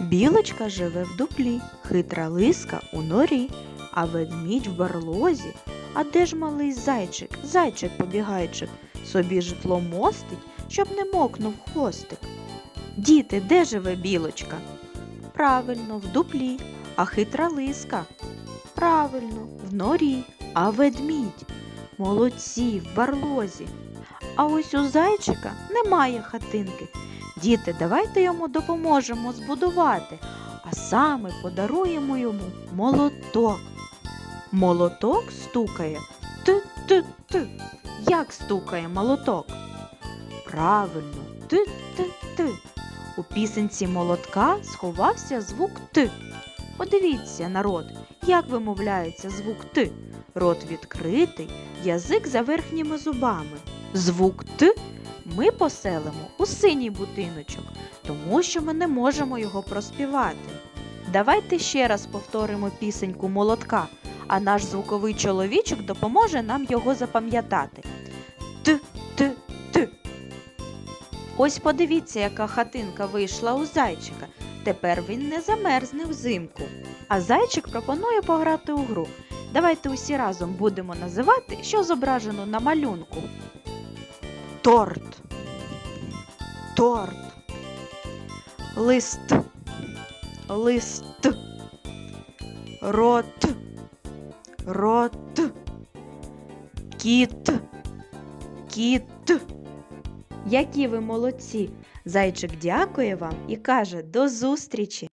Білочка живе в дуплі, хитра лиска у норі, а ведмідь в барлозі. А де ж малий зайчик, зайчик побігайчик, собі житло мостить, щоб не мокнув хвостик. Діти, де живе білочка? Правильно, в дуплі, а хитра лиска. Правильно, в норі, а ведмідь. Молодці, в барлозі. А ось у зайчика немає хатинки. Діти, давайте йому допоможемо збудувати, а саме подаруємо йому молоток. Молоток стукає т-т-т. Як стукає молоток? Правильно, т-т-т. У пісенці молотка сховався звук Т. Подивіться, народ, як вимовляється звук Т. Рот відкритий, язик за верхніми зубами. Звук Т ми поселимо у синій будиночок, тому що ми не можемо його проспівати. Давайте ще раз повторимо пісеньку молотка, а наш звуковий чоловічок допоможе нам його запам'ятати. Т, т, т. Ось подивіться, яка хатинка вийшла у зайчика. Тепер він не замерзне взимку. А зайчик пропонує пограти у гру. Давайте усі разом будемо називати, що зображено на малюнку. Торт. Торт. Лист. Лист. Рот. Рот. Кіт. Кіт. Які ви молодці! Зайчик дякує вам і каже до зустрічі!